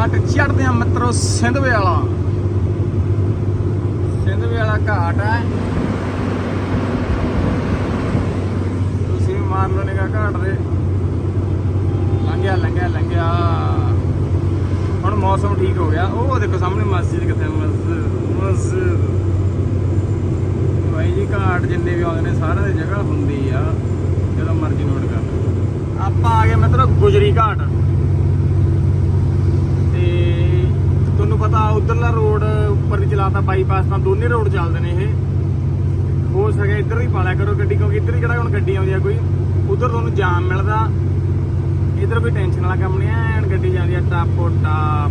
ਘਾਟ ਚੜਦੇ ਆ ਮਿੱਤਰੋ, ਸਿੰਧਵੇ ਵਾਲਾ। ਸਿੰਧਵੇ ਵਾਲਾ ਘਾਟ ਹੈ ਤੁਸੀਂ ਵੀ ਮਾਰ ਲਓ ਘਾਟ ਦੇ। ਲੰਘਿਆ ਲੰਘਿਆ ਲੰਘਿਆ। ਹੁਣ ਮੌਸਮ ਠੀਕ ਹੋ ਗਿਆ। ਉਹ ਦੇਖੋ ਸਾਹਮਣੇ ਮਸਜਿਦ ਕਿੱਥੇ ਮਸਜਿਦ ਮਸਜਿਦ। ਭਾਈ ਜੀ, ਘਾਟ ਜਿੰਨੇ ਵੀ ਆਉਂਦੇ ਨੇ, ਸਾਰਿਆਂ ਦੀ ਜਗ੍ਹਾ ਹੁੰਦੀ ਆ। ਜਦੋਂ ਮਰਜ਼ੀ ਨੋਟ ਕਰ ਆਪਾਂ ਆ ਗਏ ਮਤਲਬ ਗੁਜਰੀ ਘਾਟ ਤੇ ਤੁਹਾਨੂੰ ਪਤਾ ਉਧਰਲਾ ਰੋਡ ਉੱਪਰ ਦੀ ਚਲਾਤਾ ਬਾਈਪਾਸ ਤਾਂ ਦੋਨੇ ਰੋਡ ਚੱਲਦੇ ਨੇ ਇਹ। ਹੋ ਸਕੇ ਇੱਧਰ ਹੀ ਪਾਲਿਆ ਕਰੋ ਗੱਡੀ, ਕਿਉਂਕਿ ਇੱਧਰ ਹੀ ਕਿਹੜਾ ਹੁਣ ਗੱਡੀ ਆਉਂਦੀ ਆ ਕੋਈ, ਉਧਰ ਤੁਹਾਨੂੰ ਜਾਮ ਮਿਲਦਾ। ਇੱਧਰ ਕੋਈ ਟੈਨਸ਼ਨ ਵਾਲਾ ਕੰਮ ਨਹੀਂ, ਐਨ ਗੱਡੀ ਜਾਂਦੀ ਆ, ਟਾਪੋ, ਟਾਪ।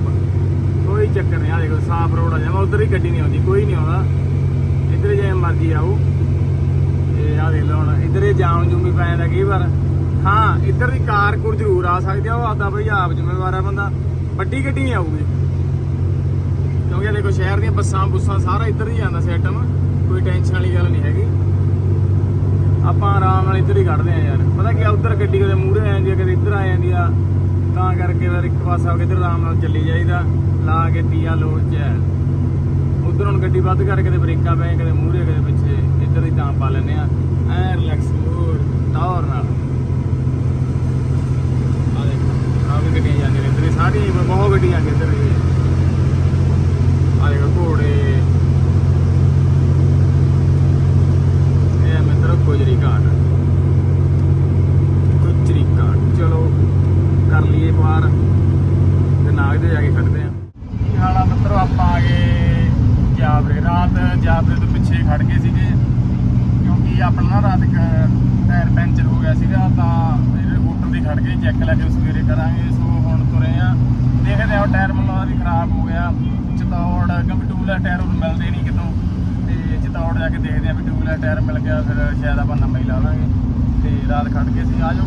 ਕੋਈ ਚੱਕਰ ਨਹੀਂ ਆ ਦੇਖੋ, ਸਾਫ਼ ਰੋਡ ਆ, ਜਾਵਾ ਉਧਰ ਹੀ ਗੱਡੀ ਨਹੀਂ ਆਉਂਦੀ, ਕੋਈ ਨਹੀਂ ਆਉਂਦਾ। ਇੱਧਰ ਜੇ ਮਰਜ਼ੀ ਆਓ। ਤੇ ਆ ਦੇਖ ਲਓ ਹੁਣ, ਇੱਧਰ ਇਹ ਜਾਮ ਜੂਮ ਵੀ ਪੈ ਜਾਂਦਾ ਕਈ ਵਾਰ ਹਾਂ, ਇੱਧਰ ਦੀ ਕਾਰ ਕੁਰ ਜ਼ਰੂਰ ਆ ਸਕਦੇ ਆ, ਉਹ ਆਦਾ ਬਈ ਆਪ ਜ਼ਿੰਮੇਵਾਰ ਆ ਬੰਦਾ, ਵੱਡੀ ਗੱਡੀ ਨਹੀਂ ਆਊਗੀ। ਕਿਉਂਕਿ ਇਹ ਦੇਖੋ ਸ਼ਹਿਰ ਦੀਆਂ ਬੱਸਾਂ, ਬੁੱਸਾਂ, ਸਾਰਾ ਇੱਧਰ ਹੀ ਜਾਂਦਾ ਸਿਸਟਮ ਕੋਈ ਟੈਨਸ਼ਨ ਵਾਲੀ ਗੱਲ ਨਹੀਂ ਹੈਗੀ। ਆਪਾਂ ਆਰਾਮ ਨਾਲ ਇੱਧਰ ਹੀ ਕੱਢਦੇ ਆ ਯਾਰ। ਪਤਾ ਕੀ ਆ ਗੱਡੀ ਕਦੇ ਮੂਹਰੇ ਆ ਜਾਂਦੀ ਆ, ਕਦੇ ਇੱਧਰ ਆ ਜਾਂਦੀ ਆ। ਤਾਂ ਕਰਕੇ ਫਿਰ ਇੱਕ ਪਾਸਾ ਇੱਧਰ ਆਰਾਮ ਨਾਲ ਚੱਲੀ ਜਾਈਦਾ। ਲਾ ਕੇ ਤੀਆ ਲੋਚ ਚ ਉਧਰ ਹੁਣ ਗੱਡੀ ਵੱਧ ਕਰਕੇ ਕਦੇ ਬ੍ਰੇਕਾਂ ਪੈ ਕਦੇ ਮੂਹਰੇ, ਕਦੇ ਪਿੱਛੇ। ਇੱਧਰ ਹੀ ਤਾਂ ਪਾ ਲੈਨੇ ਆ। ਐ ਰਿਲੈਕਸ ਮੂਡ ਟਾਵਰ ਨਾਲ। ਆ ਦੇਖੋ ਆ ਵੀ ਗੱਡੀਆਂ ਜਾਂਦੀਆਂ ਇੱਧਰ ਸਾਰੀਆਂ ਬਹੁਤ ਗੱਡੀਆਂ ਜਾਂਦੀਆਂ ਇੱਧਰ ਹੀ। ਆ ਦੇਖੋ ਘੋੜੇ। ਇਹ ਹੈ ਮਿੱਤਰੋ ਘਾਟ ਗੁਜਰੀ ਘਾਟ। ਚਲੋ, ਕਰ ਲਈਏ ਪਾਰ ਤੇ ਨਾਗ ਦੇ ਜਾ ਕੇ ਖੜਦੇ ਆ ਕੀ ਹਾਲ ਆ ਮਿੱਤਰੋ ਆਪਾਂ ਆ ਗਏ ਜਾਬਰੇ ਰਾਤ ਜਾਬਰੇ ਤੋਂ ਪਿੱਛੇ ਖੜ ਗਏ ਸੀਗੇ ਕਿਉਂਕਿ ਆਪਣਾ ਨਾ ਰਾਤ ਇੱਕ ਟਾਇਰ ਪੈਂਚਰ ਹੋ ਗਿਆ ਸੀਗਾ ਤਾਂ ਇਹਦੇ ਹੋਟਲ ਦੀ ਖੜ ਗਏ ਚੈੱਕ ਲੈ ਕੇ ਸਵੇਰੇ ਕਰਾਂਗੇ ਸੋ ਹੁਣ ਤੁਰੇ ਆ ਦੇਖਦੇ ਆ ਉਹ ਟਾਇਰ ਮੈਨੂੰ ਵੀ ਖਰਾਬ ਹੋ ਗਿਆ ਚਤੌੜ ਕਿਉਂਕਿ ਟੂਲ ਟਾਇਰ ਉਹਨੂੰ ਮਿਲਦੇ ਨਹੀਂ ਕਿਤੋਂ ਤੇ ਚਤੌੜ ਜਾ ਕੇ ਦੇਖਦੇ ਆ ਵੀ ਟੂਲ ਟਾਇਰ ਮਿਲ ਗਿਆ, ਫਿਰ ਸ਼ਾਇਦ ਆਪਾਂ ਨਵਾਂ ਹੀ ਲਾ ਲਾਂਗੇ। ਤੇ ਰਾਤ ਖੜ ਕੇ ਸੀ ਆ ਜਾਓ।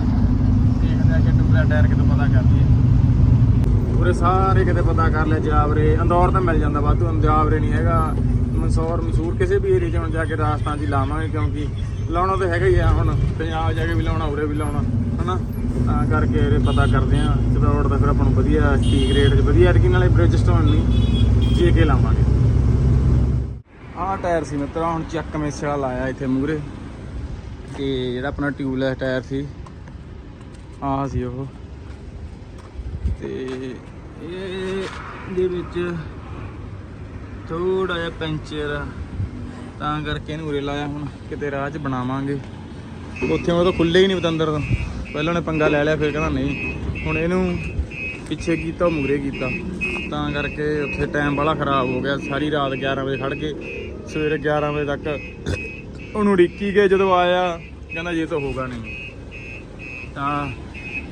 ਦੇਖਦੇ ਆ ਕਿ ਟੂਲ ਟਾਇਰ ਕਿਤੋਂ ਪਤਾ ਕਰ ਲਈਏ। ਪੂਰੇ ਸਾਰੇ ਕਿਤੇ ਪਤਾ ਕਰ ਲਿਆ, ਜਾਵਰੇ। ਅੰਦੌਰ ਤਾਂ ਮਿਲ ਜਾਂਦਾ ਵਾਧੂ ਜਾਵਰੇ ਨਹੀਂ ਹੈਗਾ। ਮਨਸੌਰ ਮਸੂਰ ਕਿਸੇ ਵੀ ਏਰੀਆ 'ਚ ਹੁਣ ਜਾ ਕੇ ਰਾਜਸਥਾਨ 'ਚ ਲਾਵਾਂਗੇ, ਕਿਉਂਕਿ ਲਾਉਣਾ ਤਾਂ ਹੈਗਾ ਹੀ ਆ ਹੁਣ। ਪੰਜਾਬ ਜਾ ਕੇ ਵੀ ਲਾਉਣਾ, ਉਰੇ ਵੀ ਲਾਉਣਾ, ਹਨਾ? ਤਾਂ ਕਰਕੇ ਇਹ ਪਤਾ ਕਰਦੇ ਆ। ਚਦੌੜ ਦਾ ਫਿਰ ਆਪਾਂ ਨੂੰ ਵਧੀਆ, ਠੀਕ ਰੇਟ 'ਚ ਵਧੀਆ। ਅਰਕੀ ਨਾਲੇ ਬ੍ਰਿਜਸਟੋਨ ਨਹੀਂ, ਜੇ ਕੇ ਲਾਵਾਂਗੇ। ਆਹ ਟਾਇਰ ਸੀ ਮਿੱਤਰਾ, ਹੁਣ ਚੱਕ ਮੇਸੇ ਵਾਲਾ ਲਾਇਆ ਇੱਥੇ ਮੂਰੇ ਤੇ ਜਿਹੜਾ ਆਪਣਾ ਟਿਊਬਲੈਸ ਟਾਇਰ ਸੀ, ਆਹ ਸੀ ਉਹ। ਤੇ ਇਹ ਦੇ ਵਿੱਚ ਥੋੜਾ ਜਿਹਾ ਪੈਂਚਰ, ਤਾਂ ਕਰਕੇ ਇਹਨੂੰ ਉਰੇ ਲਾਇਆ ਹੁਣ, ਕਿਤੇ ਰਾਹ 'ਚ ਬਣਾਵਾਂਗੇ। ਉੱਥੇ ਉਹ ਤਾਂ ਖੁੱਲੇ ਹੀ ਨਹੀਂ ਪਤੰਦਰ ਤੋਂ। ਪਹਿਲਾਂ ਨੇ ਪੰਗਾ ਲੈ ਲਿਆ, ਫਿਰ ਕਹਿੰਦਾ ਨਹੀਂ। ਹੁਣ ਇਹਨੂੰ ਪਿੱਛੇ ਕੀਤਾ, ਉਹ ਮੂਰੇ ਕੀਤਾ। ਤਾਂ ਕਰਕੇ ਉੱਥੇ ਟਾਈਮ ਬੜਾ ਖਰਾਬ ਹੋ ਗਿਆ। ਸਾਰੀ ਰਾਤ 11 ਵਜੇ ਖੜ ਕੇ ਸਵੇਰੇ 11 ਵਜੇ ਤੱਕ ਉਹਨੂੰ ਉਡੀਕੀ ਗਏ ਜਦੋਂ ਆਇਆ, ਕਹਿੰਦਾ ਜੇ ਤਾਂ ਹੋਗਾ ਨਹੀਂ ਤਾਂ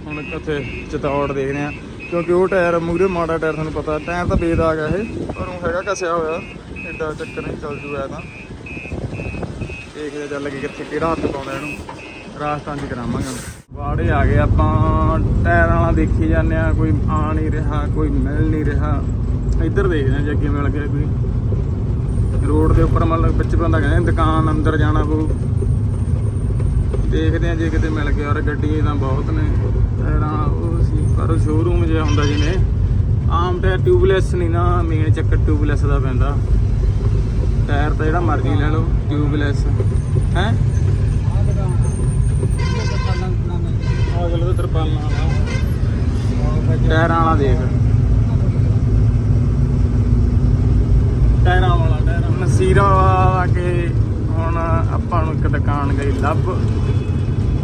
ਹੁਣ ਉੱਥੇ ਚਤੌੜ ਦੇਖਦੇ ਆ ਕਿਉਂਕਿ ਉਹ ਟਾਇਰ ਮੂਰੇ ਮਾੜਾ ਟਾਇਰ ਤੁਹਾਨੂੰ ਪਤਾ, ਟਾਇਰ ਤਾਂ ਬੇਦਾਗ ਆ ਇਹ, ਪਰ ਉਹ ਹੈਗਾ ਕਸਿਆ ਹੋਇਆ ਐਡਾ ਚੱਕਰ ਨਹੀਂ ਚੱਲ ਜੂਗਾ ਤਾਂ। ਦੇਖਦੇ ਚੱਲ ਕੇ ਕਿੱਥੇ ਕਿਹੜਾ ਹੱਥ ਪਾਉਂਦਾ ਇਹਨੂੰ, ਰਾਜਸਥਾਨ ਚ ਕਰਾਵਾਂਗੇ ਵਾੜੇ ਆ ਗਏ ਆਪਾਂ, ਟਾਇਰਾਂ ਵਾਲਾ ਦੇਖੀ ਜਾਂਦੇ ਆ ਕੋਈ ਆ ਨਹੀਂ ਰਿਹਾ, ਕੋਈ ਮਿਲ ਨਹੀਂ ਰਿਹਾ। ਇੱਧਰ ਦੇਖਦੇ ਆ ਜੇ ਅੱਗੇ ਮਿਲ ਗਿਆ ਕੋਈ। ਰੋਡ ਦੇ ਉੱਪਰ ਮਤਲਬ ਵਿੱਚ ਬੰਦਾ ਕਹਿੰਦੇ ਦੁਕਾਨ ਅੰਦਰ ਜਾਣਾ ਪਊ। ਦੇਖਦੇ ਆ ਜੇ ਕਿਤੇ ਮਿਲ ਗਿਆ ਔਰ ਗੱਡੀ ਤਾਂ ਬਹੁਤ ਨੇ। ਟਾਇਰਾਂ ਉਹ ਸੀ, ਪਰ ਸ਼ੋਰੂਮ ਜਿਹਾ ਹੁੰਦਾ ਜਿਹਨੇ ਆਮ ਟਾਇਰ ਟਿਊਬਲੈਸ ਨਹੀਂ ਨਾ ਮੇਨ ਚੱਕਰ ਟਿਊਬਲੈਸ ਦਾ ਪੈਂਦਾ। ਟਾਇਰ ਤਾਂ ਜਿਹੜਾ ਮਰਜ਼ੀ ਲੈ ਲਓ ਟਿਊਬਲੈਸ ਹੈ? ਆ ਗੱਲ ਤਾਂ ਤਰਪਾਲਾਂ ਟਾਇਰਾਂ ਵਾਲਾ ਦੇਖ। ਟਾਇਰਾਂ ਵਾਲਾ। ਟਾਇਰਾਂ ਆ ਕੇ ਹੁਣ ਆਪਾਂ ਨੂੰ ਇੱਕ ਦੁਕਾਨ ਗਈ ਲੱਭ।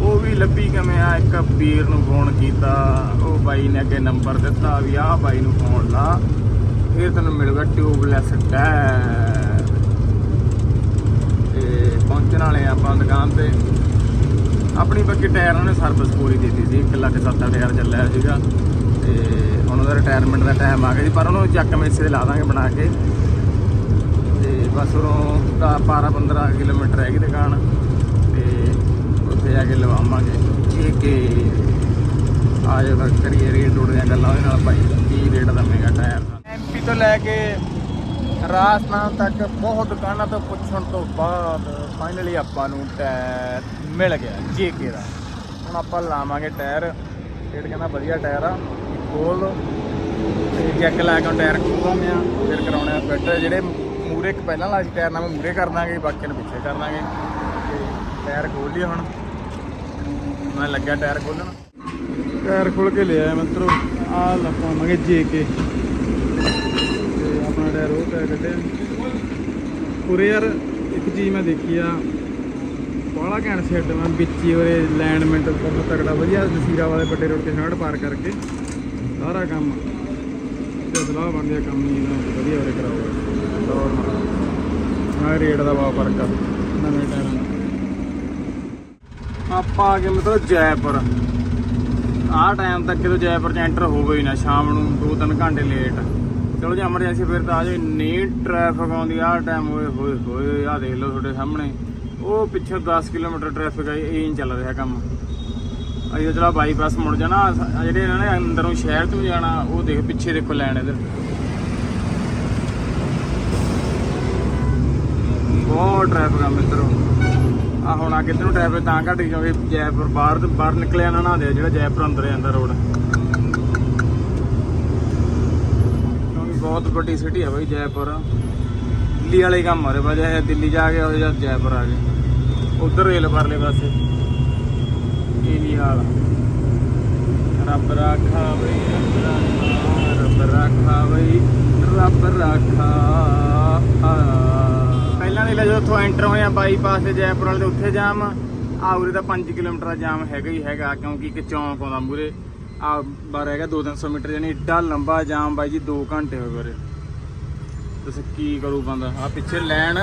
ਉਹ ਵੀ ਲੱਭੀ ਕਿਵੇਂ ਆ? ਇੱਕ ਵੀਰ ਨੂੰ ਫੋਨ ਕੀਤਾ। ਉਹ ਬਾਈ ਨੇ ਅੱਗੇ ਨੰਬਰ ਦਿੱਤਾ ਵੀ ਆਹ ਬਾਈ ਨੂੰ ਫੋਨ ਲਾ। ਫਿਰ ਤੈਨੂੰ ਮਿਲੂਗਾ ਟਿਊਬਲੈਸ ਟਾਇਰ ਤੇ ਪਹੁੰਚਣ ਵਾਲੇ ਆ ਆਪਾਂ ਦੁਕਾਨ ਤੇ। ਆਪਣੀ ਬੱਕੀ ਟਾਇਰ ਉਹਨੇ ਸਰਵਿਸ ਪੂਰੀ ਦਿੱਤੀ ਸੀ। 1 ਲੱਖ 7000 ਚੱਲਿਆ ਸੀਗਾ। ਤੇ ਹੁਣ ਉਹਦਾ ਰਿਟਾਇਰਮੈਂਟ ਦਾ ਟਾਈਮ ਆ ਗਿਆ ਸੀ, ਪਰ ਉਹਨੂੰ ਚੱਕ ਮੇਸੇ ਦੇ ਲਾ ਦਾਂਗੇ ਬਣਾ ਕੇ। ਬਸ ਉਰੋਂ ਦਾ 12 15 ਕਿਲੋਮੀਟਰ ਹੈਗੀ ਦੁਕਾਨ ਤੇ ਉੱਥੇ ਜਾ ਕੇ ਲਵਾਵਾਂਗੇ। ਇਹ ਕਿ ਆ ਜਾ ਫਿਰ ਕਰੀਏ ਰੇਟ ਰੋਡ ਗੱਲਾਂ ਉਹਦੇ ਨਾਲ ਭਾਈ, ਕੀ ਰੇਟ ਦਾ ਦਵੇਂਗਾ ਟਾਇਰ ਦਾ। ਐਮਪੀ ਤੋਂ ਲੈ ਕੇ ਰਾਜਸਥਾਨ ਤੱਕ ਬਹੁਤ ਦੁਕਾਨਾਂ ਤੋਂ ਪੁੱਛਣ ਤੋਂ ਬਾਅਦ ਫਾਈਨਲੀ ਆਪਾਂ ਨੂੰ ਟਾਇਰ ਮਿਲ ਗਿਆ ਜੇਕੇ ਦਾ। ਹੁਣ ਆਪਾਂ ਲਾਵਾਂਗੇ ਟਾਇਰ, ਰੇਟ ਕਹਿੰਦਾ ਵਧੀਆ ਟਾਇਰ ਆ ਖੋਲ ਲਓ ਤੇ ਚੈੱਕ ਲਾ ਕੇ ਟਾਇਰ ਖੋਲਾਂਗੇ ਆ, ਫਿਰ ਕਰਾਉਣੇ ਆ ਫਿੱਟ। ਜਿਹੜੇ ਮੂਰੇ ਇੱਕ ਪਹਿਲਾਂ ਲਾ ਸੀ, ਟਾਇਰ ਨਾਲ ਮੂਰੇ ਕਰ ਦਾਂਗੇ, ਬਾਕੀ ਨੂੰ ਪਿੱਛੇ ਕਰ ਦਾਂਗੇ। ਤੇ ਟਾਇਰ ਖੋਲ ਲਿਆ ਹੁਣ। ਮੈਂ ਲੱਗਿਆ ਟਾਇਰ ਖੋਲਣ ਟਾਇਰ ਖੋਲ ਕੇ ਲਿਆ ਮਿੱਤਰੋ ਆ ਲਪਾਵਾਂਗੇ ਜੇ ਕੇ ਤੇ ਆਪਣਾ ਟਾਇਰ ਉਹ ਟਾਇਰ ਕੱਢਿਆ। ਉਰੇ ਯਾਰ ਇੱਕ ਚੀਜ਼ ਮੈਂ ਦੇਖੀ ਆ। ਬਾਹਲਾ ਘੈਂਟ ਸੈੱਟ ਮੈਂ ਵਿੱਚ ਹੀ ਉਰੇ ਲੈਂਡਮੈਂਟ ਬਹੁਤ ਤਕੜਾ ਵਧੀਆ ਨਸੀਰਾ ਵਾਲੇ ਵੱਡੇ ਰੋਡ ਤੇ ਸ਼ਰਟ ਪਾਰ ਕਰਕੇ। ਸਾਰਾ ਕੰਮ। ਤੇ ਸਲਾਹ ਬਣਦੀ ਕੰਮ ਨਹੀਂ ਨਾ ਵਧੀਆ ਉਰੇ ਕਰਾਓ। ਦੌੜ ਰੇਟ ਦਾ ਬਹੁਤ ਫ਼ਰਕ ਆ, ਨਵੇਂ ਟਾਇਰਾਂ ਦਾ। ਆਪਾਂ ਆ ਗਏ ਮਤਲਬ ਜੈਪੁਰ। ਆਹ ਟਾਈਮ ਤੱਕ ਜਦੋਂ ਜੈਪੁਰ ਚ ਐਂਟਰ ਹੋ ਗਈ ਨਾ, ਸ਼ਾਮ ਨੂੰ 2-3 ਘੰਟੇ ਲੇਟ ਚਲੋ ਜੇ ਐਮਰਜੈਂਸੀ ਫਿਰ ਤਾਂ ਆ ਜਾਓ, ਇੰਨੀ ਟ੍ਰੈਫਿਕ ਆਉਂਦੀ ਆਹ ਟਾਈਮ ਹੋਏ ਹੋਏ ਹੋਏ ਆਹ ਦੇਖ ਲਓ ਤੁਹਾਡੇ ਸਾਹਮਣੇ। ਉਹ ਪਿੱਛੇ 10 ਕਿਲੋਮੀਟਰ ਟ੍ਰੈਫਿਕ ਆ, ਇਹ ਨਹੀਂ ਚੱਲ ਰਿਹਾ ਕੰਮ। ਅਜੇ ਚਲਾ ਬਾਈਪਾਸ ਮੁੜ ਜਾਣਾ ਜਿਹੜੇ ਇਹਨਾਂ ਨੇ ਅੰਦਰੋਂ ਸ਼ਹਿਰ ਤੋਂ ਜਾਣਾ, ਉਹ ਦੇਖ, ਪਿੱਛੇ ਦੇਖੋ ਲੈਣ ਇਧਰ। ਬਹੁਤ ਟ੍ਰੈਫਿਕ ਆ ਮਿੱਤਰੋ। ਆ ਹੁਣ ਅੱਗੇ ਨੂੰ ਟ੍ਰੈਫਿਕ ਤਾਂ ਘੱਟ ਗਈ, ਕਿਉਂਕਿ ਜੈਪੁਰ ਬਾਹਰ ਬਾਹਰ ਨਿਕਲਿਆ ਨਾ ਨਾ ਦੇ ਜਿਹੜਾ ਜੈਪੁਰ ਅੰਦਰ ਜਾਂਦਾ ਰੋਡ ਕਿਉਂਕਿ ਬਹੁਤ ਵੱਡੀ ਸਿਟੀ ਹੈ ਬਈ ਜੈਪੁਰ। ਦਿੱਲੀ ਵਾਲੇ ਕੰਮ ਹੋ ਰਹੇ ਬਾ ਜੇ ਦਿੱਲੀ ਜਾ ਕੇ ਉਹ ਜਾਂ ਜੈਪੁਰ ਆ ਗਏ ਉਧਰ ਰੇਲ ਪਰਲੇ ਪਾਸੇ। ਇਹ ਨਹੀਂ ਹਾਲ ਰੱਬ ਰਾਖਾ ਬਈ, ਰੱਬ ਰਾਖਾ ਰੱਬ ਰਾਖਾ ਬਈ, ਰੱਬ ਰਾਖਾ। ਪਹਿਲਾਂ ਜਦੋਂ ਉੱਥੋਂ ਐਂਟਰ ਹੋਇਆ ਬਾਈਪਾਸ ਤੇ ਜੈਪੁਰ ਵਾਲੇ ਤੇ ਉੱਥੇ ਜਾਮ ਆ ਉਰੇ ਤਾਂ 5 ਕਿਲੋਮੀਟਰ ਦਾ ਜਾਮ ਹੈਗਾ ਹੀ ਹੈਗਾ, ਕਿਉਂਕਿ ਇੱਕ ਚੌਂਕ ਆਉਂਦਾ ਮੂਰੇ ਆ ਬਾਰ ਹੈਗਾ 2-300 ਮੀਟਰ, ਯਾਨੀ ਏਡਾ ਲੰਬਾ ਜਾਮ ਬਾਈ ਜੀ 2 ਘੰਟੇ ਹੋ ਗਏ ਉਰੇ ਤੁਸੀਂ ਕੀ ਕਰੂ ਬੰਦਾ? ਆ ਪਿੱਛੇ ਲੈਣ।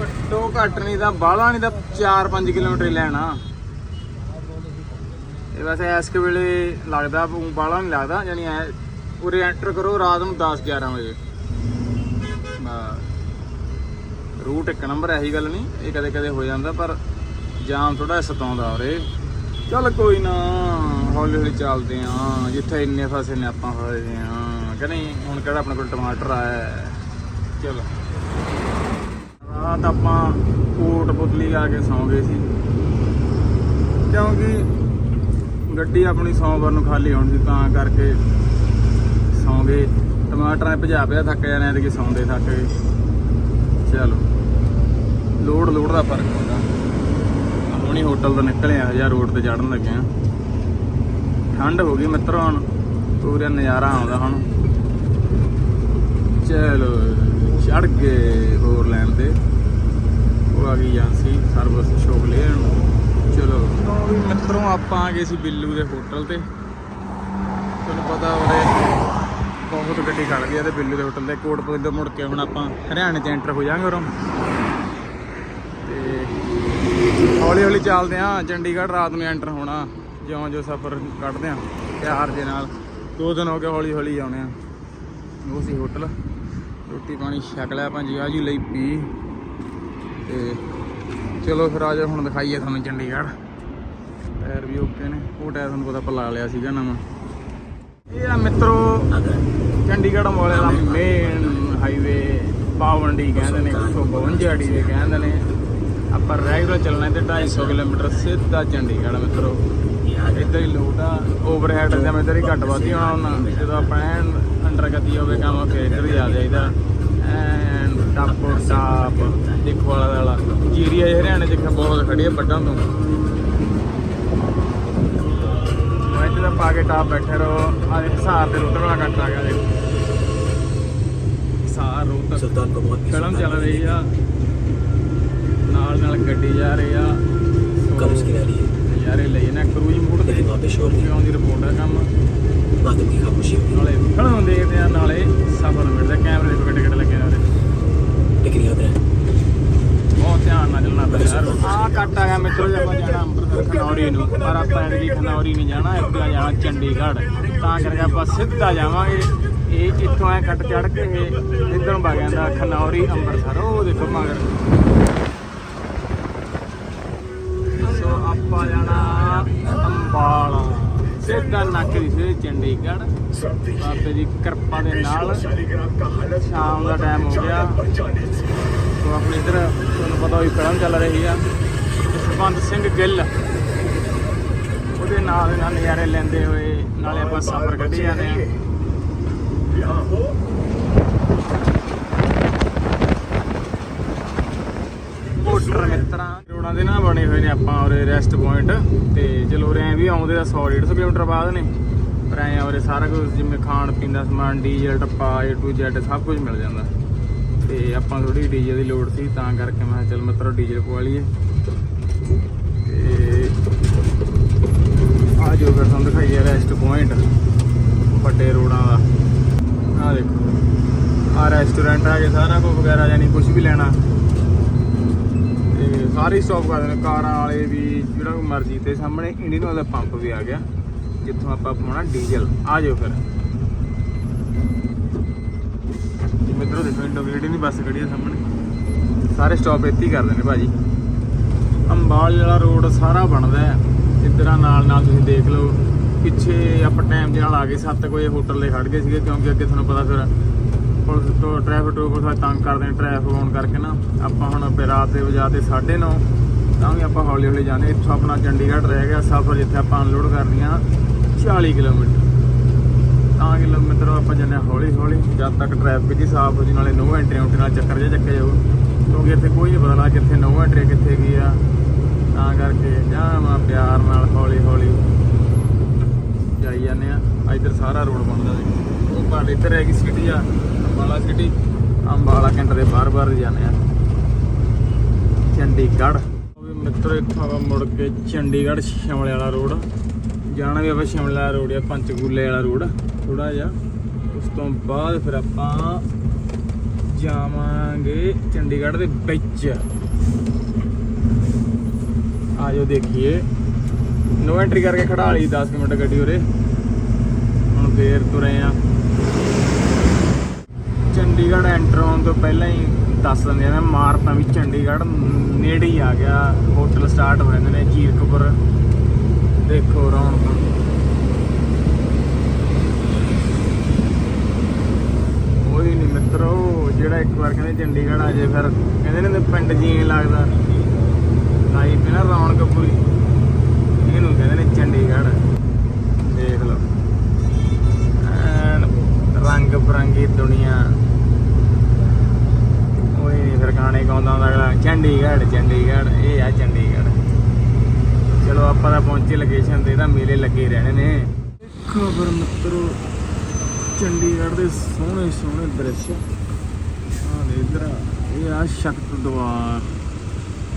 ਘੱਟੋ ਘੱਟ ਨਹੀਂ ਤਾਂ ਬਾਹਲਾ ਨਹੀਂ ਤਾਂ 4-5 ਕਿਲੋਮੀਟਰ ਹੀ ਲੈਣਾ। ਇਹ ਵੈਸੇ ਐਸ ਵੇਲੇ ਲੱਗਦਾ, ਬਾਹਲਾ ਨਹੀਂ ਲੱਗਦਾ, ਯਾਨੀ ਉਰੇ ਐਂਟਰ ਕਰੋ ਰਾਤ ਨੂੰ 10-11 ਵਜੇ। ਰੂਟ ਇੱਕ ਨੰਬਰ ਐਹੀ ਗੱਲ ਨਹੀਂ। ਇਹ ਕਦੇ ਕਦੇ ਹੋ ਜਾਂਦਾ, ਪਰ ਜਾਮ ਥੋੜਾ ਸਤਾਉਂਦਾ ਉਰੇ। ਚੱਲ ਕੋਈ ਨਾ, ਹੌਲੀ ਹੌਲੀ ਚੱਲਦੇ ਆਂ। ਜਿੱਥੇ ਇੰਨੇ ਫਸੇ ਨੇ, ਆਪਾਂ ਫਸੇ ਆਂ। ਕਿ ਨਹੀਂ, ਹੁਣ ਕਿਹੜਾ ਆਪਣੇ ਕੋਲ ਟਮਾਟਰ ਆਇਆ ਚਲੋ। ਰਾਤ ਆਪਾਂ ਕੋਟ ਪੁਤਲੀ ਆ ਕੇ ਸੌਂ ਗਏ ਸੀ। ਕਿਉਂਕਿ ਗੱਡੀ ਆਪਣੀ ਸੋਮਵਾਰ ਨੂੰ ਖਾਲੀ ਹੋਣੀ ਸੀ, ਤਾਂ ਕਰਕੇ ਸੌਂ ਗਏ। ਟਮਾਟਰਾਂ ਭਜਾ ਪਿਆ ਥੱਕ ਜਾਣੇ ਤੇ ਕਿ ਸੌਂਦੇ ਥੱਕ ਗਏ। ਚਲੋ। ਲੋਡ ਲੋਡ ਦਾ ਫ਼ਰਕ ਹੁੰਦਾ। ਹੁਣੀ ਹੋਟਲ ਤੋਂ ਨਿਕਲੇ ਆ, ਜਾਂ ਰੋਡ ਤੇ ਚੜਨ ਲੱਗੇ ਆ। ਠੰਡ ਹੋ ਗਈ ਮਿੱਤਰੋ ਹੁਣ, ਪੂਰਾ ਨਜ਼ਾਰਾ ਆਉਂਦਾ ਹੁਣ। ਚਲੋ ਚੜ ਗਏ ਹੋਰ ਲੈਣ ਤੇ। ਉਹ ਆ ਗਈ ਏਜੰਸੀ ਸਰਵਿਸ ਸ਼ੋਪ ਲੈਣ ਚਲੋ ਲਓ ਮਿੱਤਰੋ ਆਪਾਂ ਆ ਗਏ ਸੀ ਬਿੱਲੂ ਦੇ ਹੋਟਲ ਤੇ। ਤੁਹਾਨੂੰ ਪਤਾ ਉਹਦੇ ਬਹੁਤ ਗੱਡੀ ਖੜਦੀ ਆ ਤੇ ਬਿੱਲੂ ਦੇ ਹੋਟਲ ਤੇ ਕੋਟਪੁਰ ਤੋਂ ਮੁੜ ਕੇ ਹੁਣ ਆਪਾਂ ਹਰਿਆਣੇ ਚ ਐਂਟਰ ਹੋ ਜਾਾਂਗੇ ਉਰੋਂ। ਹੌਲੀ ਹੌਲੀ ਚੱਲਦੇ ਆ, ਚੰਡੀਗੜ੍ਹ ਰਾਤ ਨੂੰ ਐਂਟਰ ਹੋਣਾ। ਜਿਉਂ ਜੋ ਸਫ਼ਰ ਕੱਢਦੇ ਆ ਪਿਆਰ ਦੇ ਨਾਲ। ਦੋ ਦਿਨ ਹੋ ਗਏ ਹੌਲੀ ਹੌਲੀ ਆਉਣੇ ਆ। ਉਹ ਸੀ ਹੋਟਲ। ਰੋਟੀ ਪਾਣੀ ਛਕ ਲਿਆ ਭਾਂਜੀ, ਆ ਜੀ ਲਈ ਪੀ। ਤੇ ਚਲੋ ਫਿਰ ਆ ਜਾ ਹੁਣ ਦਿਖਾਈਏ ਤੁਹਾਨੂੰ ਚੰਡੀਗੜ੍ਹ। ਟਾਇਰ ਵੀ ਓਕੇ ਨੇ। ਉਹ ਟਾਇਰ ਤੁਹਾਨੂੰ ਪਤਾ ਪਲਾ ਲਿਆ ਸੀਗਾ ਨਵਾਂ। ਇਹ ਆ ਮਿੱਤਰੋ, ਚੰਡੀਗੜ੍ਹ ਵਾਲੇ ਦਾ ਮੇਨ ਹਾਈਵੇ ਪਾਵੰਡੀ ਕਹਿੰਦੇ ਨੇ 152 ਅੜੀ ਦੇ ਕਹਿੰਦੇ ਨੇ। ਆਪਾਂ ਰੈਗੂਲਰ ਚੱਲਣਾ ਤੇ 250 ਕਿਲੋਮੀਟਰ ਸਿੱਧਾ ਚੰਡੀਗੜ੍ਹ ਮਿੱਤਰੋ। ਇੱਧਰ ਹੀ ਲੋਟ ਆ ਓਵਰਹੈਡ ਜਾਂ ਇੱਧਰ ਹੀ ਘੱਟ ਵੱਧ ਹੋਣਾ ਹੁਣ ਜਦੋਂ ਆਪਾਂ ਅੰਡਰ ਗਤੀ ਹੋਵੇ ਕੰਮ ਫਿਰ ਇੱਧਰ ਹੀ ਆ ਜਾਈਦਾ। ਐਨ ਟੱਪ ਟਾਪ ਦੇਖੋ ਵਾਲਾ ਵਾਲਾ। ਜੀਰੀਆ ਹਰਿਆਣੇ ਚ ਬਹੁਤ ਖੜੀ ਆ ਵੱਡਾਂ ਤੋਂ। ਮੈਂ ਇੱਥੇ ਪਾ ਕੇ ਟਾਪ ਬੈਠੇ ਰੋ ਆ ਹਿਸਾਰ ਦੇ ਰੋਟਰ ਵਾਲਾ ਕੱਟ ਆ ਗਿਆ ਦੇਖੋ। ਸਾਰ ਰੋਟਰ ਕਲਮ ਚੱਲ ਰਹੀ ਆ। ਨਾਲ ਗੱਡੀ ਜਾ ਰਹੀ ਆ। ਕਰੂਜ਼ ਕੀ ਰਹੀ ਹੈ? ਯਾਰੇ ਲਈ ਨਾ ਕਰੂਜ਼ ਮੂਡ ਤੇ। ਬਾਬੇ ਸ਼ੋਰ ਦੀ ਰਿਪੋਰਟ ਆ ਕੰਮ? ਬਾਦ ਕੀ ਖਾਮੋਸ਼ੀ ਨਾਲੇ ਫਿਲਮ ਦੇਖਦੇ ਆ ਨਾਲੇ ਸਫਰ ਮਿਲਦਾ ਕੈਮਰੇ ਦੇ ਟਿਕਟ ਲੱਗੇ ਨਾਲੇ ਟਿਕਰੀਆਂ ਤੇ। ਬਹੁਤ ਧਿਆਨ ਨਾਲ ਚੱਲਣਾ ਪੈਂਦਾ ਯਾਰ। ਆ ਕੱਟ ਆ ਗਿਆ ਮਿੱਤਰੋ ਜਾਣਾ ਅੰਮ੍ਰਿਤਸਰ ਖਨੌਰੀ ਨੂੰ। ਪਰ ਆਪਾਂ ਐਂਡੀ ਖਨੌਰੀ ਨਹੀਂ ਜਾਣਾ ਇੱਦਾਂ ਜਾਣਾ ਚੰਡੀਗੜ੍ਹ। ਤਾਂ ਕਰਕੇ ਆਪਾਂ ਸਿੱਧਾ ਜਾਵਾਂਗੇ। ਇਹ ਇੱਥੋਂ ਐ ਕੱਟ ਚੜ ਕੇ ਇਹ ਇਧਰੋਂ ਵਗ ਜਾਂਦਾ ਖਨੌਰੀ ਅੰਮ੍ਰਿਤਸਰ। ਉਹ ਦੇਖੋ ਮਗਰ। ਆਪਾਂ ਜਾਣਾ ਅੰਬਾਲਾ। ਸਿੱਧਾ ਨੱਕ ਦੀ ਸਿੱਧੇ ਚੰਡੀਗੜ੍ਹ। ਬਾਬੇ ਦੀ ਕਿਰਪਾ ਦੇ ਨਾਲ ਸ਼ਾਮ ਦਾ ਟਾਈਮ ਹੋ ਗਿਆ। ਸੋ ਆਪਣੇ ਇੱਧਰ ਤੁਹਾਨੂੰ ਪਤਾ ਹੋਈ ਫਿਲਮ ਚੱਲ ਰਹੀ ਆ। ਜਸਵੰਤ ਸਿੰਘ ਗਿੱਲ। ਉਹ ਤੇ ਨਾਲ ਦੇ ਨਾਲ ਨਜ਼ਾਰੇ ਲੈਂਦੇ ਹੋਏ ਨਾਲੇ ਆਪਾਂ ਸਫ਼ਰ ਕੱਢੀ ਜਾਂਦੇ ਆ। ਮੋਟਰ ਮਿੱਤਰਾਂ। ਰੋਡਾਂ ਦੇ ਨਾ ਬਣੇ ਹੋਏ ਨੇ ਆਪਾਂ ਉਰੇ ਰੈਸਟ ਪੁਆਇੰਟ ਤੇ ਚਲੋ ਉਰੇ ਵੀ ਆਉਂਦੇ ਦਾ 100 150 ਕਿਲੋਮੀਟਰ ਬਾਅਦ ਨੇ, ਪਰ ਐਂ ਉਰੇ ਸਾਰਾ ਕੁਝ ਜਿਵੇਂ ਖਾਣ ਪੀਣ ਦਾ ਸਮਾਨ, ਡੀਜ਼ਲ, ਟੱਪਾ, A to Z ਸਭ ਕੁਝ ਮਿਲ ਜਾਂਦਾ। ਤੇ ਆਪਾਂ ਥੋੜੀ ਡੀਜ਼ਲ ਦੀ ਲੋੜ ਸੀ, ਤਾਂ ਕਰਕੇ ਮੈਂ ਕਿਹਾ ਚੱਲ ਮਿੱਤਰੋ ਡੀਜ਼ਲ ਪਵਾ ਲਈਏ। ਤੇ ਆ ਜੋ ਫਿਰ ਤੁਹਾਨੂੰ ਦਿਖਾਈਏ ਰੈਸਟ ਪੁਆਇੰਟ ਵੱਡੇ ਰੋਡਾਂ ਦਾ। ਆ ਦੇਖੋ ਆ ਰੈਸਟੋਰੈਂਟ ਆ ਕੇ ਸਾਰਾ ਕੁਝ ਵਗੈਰਾ ਯਾਨੀ ਕੁਝ ਵੀ ਲੈਣਾ ਸਾਰੇ ਸਟਾਪ ਕਰਦੇ ਨੇ, ਕਾਰਾਂ ਵਾਲੇ ਵੀ, ਜਿਹੜਾ ਮਰਜ਼ੀ ਤੇ ਸਾਹਮਣੇ ਇੰਡੀਅਨ ਵਾਲਾ ਪੰਪ ਵੀ ਆ ਗਿਆ, ਜਿੱਥੋਂ ਆਪਾਂ ਪਾਉਣਾ ਡੀਜ਼ਲ ਆ ਜਾਓ ਫਿਰ। ਮਿੱਤਰੋ, ਦੇਖੋ ਇੰਟੋਗ੍ਰੇਡੀ ਦੀ ਬੱਸ ਖੜੀ ਆ ਸਾਹਮਣੇ। ਸਾਰੇ ਸਟਾਪ ਇੱਥੇ ਹੀ ਕਰਦੇ ਨੇ ਭਾਜੀ। ਅੰਬਾਲ ਵਾਲਾ ਰੋਡ ਸਾਰਾ ਬਣਦਾ ਹੈ। ਇੱਧਰਾਂ ਨਾਲ ਨਾਲ ਤੁਸੀਂ ਦੇਖ ਲਓ, ਪਿੱਛੇ ਆਪਾਂ ਟਾਈਮ ਦੇ ਨਾਲ ਆ ਗਏ 7 ਵਜੇ ਹੋਟਲ ਦੇ ਖੜ ਗਏ ਸੀਗੇ, ਕਿਉਂਕਿ ਅੱਗੇ ਤੁਹਾਨੂੰ ਪਤਾ ਫਿਰ ਪੁਲਿਸ ਤੋਂ ਟ੍ਰੈਫਿਕ ਟੂਰ ਪੁਲਿਸ ਤੰਗ ਕਰਦੇ ਨੇ ਟ੍ਰੈਫਿਕ ਹੋਣ ਕਰਕੇ ਨਾ। ਆਪਾਂ ਹੁਣ ਫਿਰ ਰਾਤ ਦੇ ਵਜਾ ਤੇ 9:30 ਤਾਂ ਵੀ ਆਪਾਂ ਹੌਲੀ ਹੌਲੀ ਜਾਂਦੇ ਇੱਥੋਂ ਆਪਣਾ ਚੰਡੀਗੜ੍ਹ ਰਹਿ ਗਿਆ ਸਫ਼ਰ ਜਿੱਥੇ ਆਪਾਂ ਅਨਲੋਡ ਕਰਨੀ ਆ 40 ਕਿਲੋਮੀਟਰ। ਤਾਂ ਕਿਲੋਮੀਟਰ ਆਪਾਂ ਜੰਨੇ ਹੌਲੀ ਹੌਲੀ। ਜਦ ਤੱਕ ਟ੍ਰੈਫਿਕ ਦੀ ਸਾਫ਼ ਹੋ ਜੀ ਨਾਲੇ ਨੋ ਐਂਟਰੀ ਆਉਂਟਰੀ ਨਾਲ ਚੱਕਰ ਜਿਹਾ ਚੱਕੇ ਜਾਊ। ਕਿਉਂਕਿ ਇੱਥੇ ਕੋਈ ਨਹੀਂ ਪਤਾ ਲੱਗਦਾ ਕਿੱਥੇ ਨੋ ਐਂਟਰੀ ਕਿੱਥੇ ਗਈ ਆ। ਤਾਂ ਕਰਕੇ ਜਾਵਾਂ ਪਿਆਰ ਨਾਲ ਹੌਲੀ ਹੌਲੀ ਜਾਈ ਜਾਂਦੇ ਆ ਇੱਧਰ ਸਾਰਾ ਰੋਡ ਬਣਦਾ ਜੀ ਉਹ ਪਰ ਇੱਧਰ ਹੈਗੀ ਸਿਟੀ ਆ। ਅੰਬਾਲਾ ਸਿਟੀ ਅੰਬਾਲਾ ਕੈਂਟਰ ਦੇ ਬਾਹਰ ਬਾਹਰ ਜਾਂਦੇ ਆ। ਚੰਡੀਗੜ੍ਹ। ਉਹ ਵੀ ਮਿੱਤਰੋ ਇੱਥੋਂ ਆਪਾਂ ਮੁੜ ਕੇ ਚੰਡੀਗੜ੍ਹ, ਸ਼ਿਮਲੇ ਵਾਲਾ ਰੋਡ। ਜਾਣਾ ਵੀ ਆਪਾਂ ਸ਼ਿਮਲੇ ਵਾਲਾ ਰੋਡ ਆ, ਪੰਚਕੂਲੇ ਵਾਲਾ ਰੋਡ ਥੋੜਾ ਜਿਹਾ। ਉਸ ਤੋਂ ਬਾਅਦ ਫਿਰ ਆਪਾਂ ਜਾਵਾਂਗੇ ਚੰਡੀਗੜ੍ਹ ਦੇ ਵਿੱਚ। ਆਜੋ ਦੇਖੀਏ। ਨੋ ਐਂਟਰੀ ਕਰਕੇ ਖੜਾ ਲਈ 10 ਮਿੰਟ ਗੱਡੀ ਉਰੇ। ਹੁਣ ਫੇਰ ਤੁਰੇ ਆ। ਚੰਡੀਗੜ੍ਹ ਐਂਟਰ ਹੋਣ ਤੋਂ ਪਹਿਲਾਂ ਹੀ ਦੱਸ ਦਿੰਦੇ ਆ ਨਾ, ਮਾਰਤਾ ਵੀ ਚੰਡੀਗੜ੍ਹ, ਨੇੜੇ ਹੀ ਆ ਗਿਆ ਹੋਟਲ ਸਟਾਰਟ ਹੋ ਜਾਂਦੇ ਨੇ ਚੀਰਕਪੁਰ ਦੇਖੋ ਰੌਣਕ। ਕੋਈ ਨਹੀਂ ਮਿੱਤਰੋ, ਜਿਹੜਾ ਇੱਕ ਵਾਰ ਕਹਿੰਦੇ ਚੰਡੀਗੜ੍ਹ ਆ ਜੇ ਫਿਰ, ਕਹਿੰਦੇ ਨੇ ਪਿੰਡ ਜੀਣ ਲੱਗਦਾ। ਲਾਈ ਪਈ ਨਾ ਰੌਣਕ ਪੂਰੀ। ਇਹਨੂੰ ਕਹਿੰਦੇ ਨੇ ਚੰਡੀਗੜ੍ਹ। ਦੇਖ ਲਓ ਐਨ ਰੰਗ ਬਰੰਗੀ ਦੁਨੀਆ ਕੋਈ ਨਹੀਂ ਫਿਰ ਗਾਣੇ ਗਾਉਂਦਾ ਹੁੰਦਾ ਅਗਲਾ ਚੰਡੀਗੜ੍ਹ ਚੰਡੀਗੜ੍ਹ ਇਹ ਆ ਚੰਡੀਗੜ੍ਹ ਚਲੋ ਆਪਾਂ ਤਾਂ ਪਹੁੰਚੇ ਲੋਕੇਸ਼ਨ ਤੇ ਤਾਂ ਮੇਲੇ ਲੱਗੇ ਰਹਿਣੇ ਨੇ। ਖਬਰ ਮਿੱਤਰੋ ਚੰਡੀਗੜ੍ਹ ਦੇ ਸੋਹਣੇ ਸੋਹਣੇ ਦ੍ਰਿਸ਼ ਆ। ਦੇ ਇਧਰ ਇਹ ਆ ਸ਼ਕਤ ਦਵਾਰ।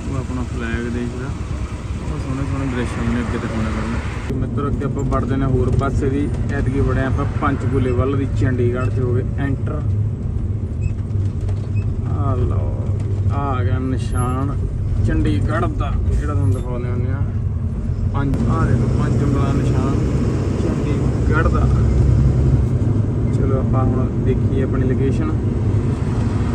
ਉਹ ਆਪਣਾ ਫਲੈਗ ਦੇਖਦਾ। ਉਹ ਸੋਹਣੇ ਸੋਹਣੇ ਦ੍ਰਿਸ਼ ਨੇ ਅੱਗੇ ਦਿਖਾਉਣੇ ਕਰਨ ਮਿੱਤਰੋ ਅੱਗੇ ਆਪਾਂ ਵੜਦੇ ਨੇ ਹੋਰ ਪਾਸੇ ਦੀ। ਐਤਕੀ ਵੜੇ ਆਪਾਂ ਪੰਚਕੂਲੇ ਵੱਲ ਦੀ ਚੰਡੀਗੜ੍ਹ ਚ ਹੋ ਗਏ ਐਂਟਰ ਆ ਲਓ ਆ ਗਿਆ ਨਿਸ਼ਾਨ ਚੰਡੀਗੜ੍ਹ ਦਾ ਜਿਹੜਾ ਤੁਹਾਨੂੰ ਦਿਖਾਉਂਦੇ ਹੁੰਦੇ ਆ ਪੰਜ ਆ ਦੇਖੋ, ਪੰਜ ਉਂਗਲਾਂ ਦਾ ਨਿਸ਼ਾਨ ਚੰਡੀਗੜ੍ਹ ਦਾ। ਚਲੋ ਆਪਾਂ ਹੁਣ ਦੇਖੀਏ ਆਪਣੀ ਲੋਕੇਸ਼ਨ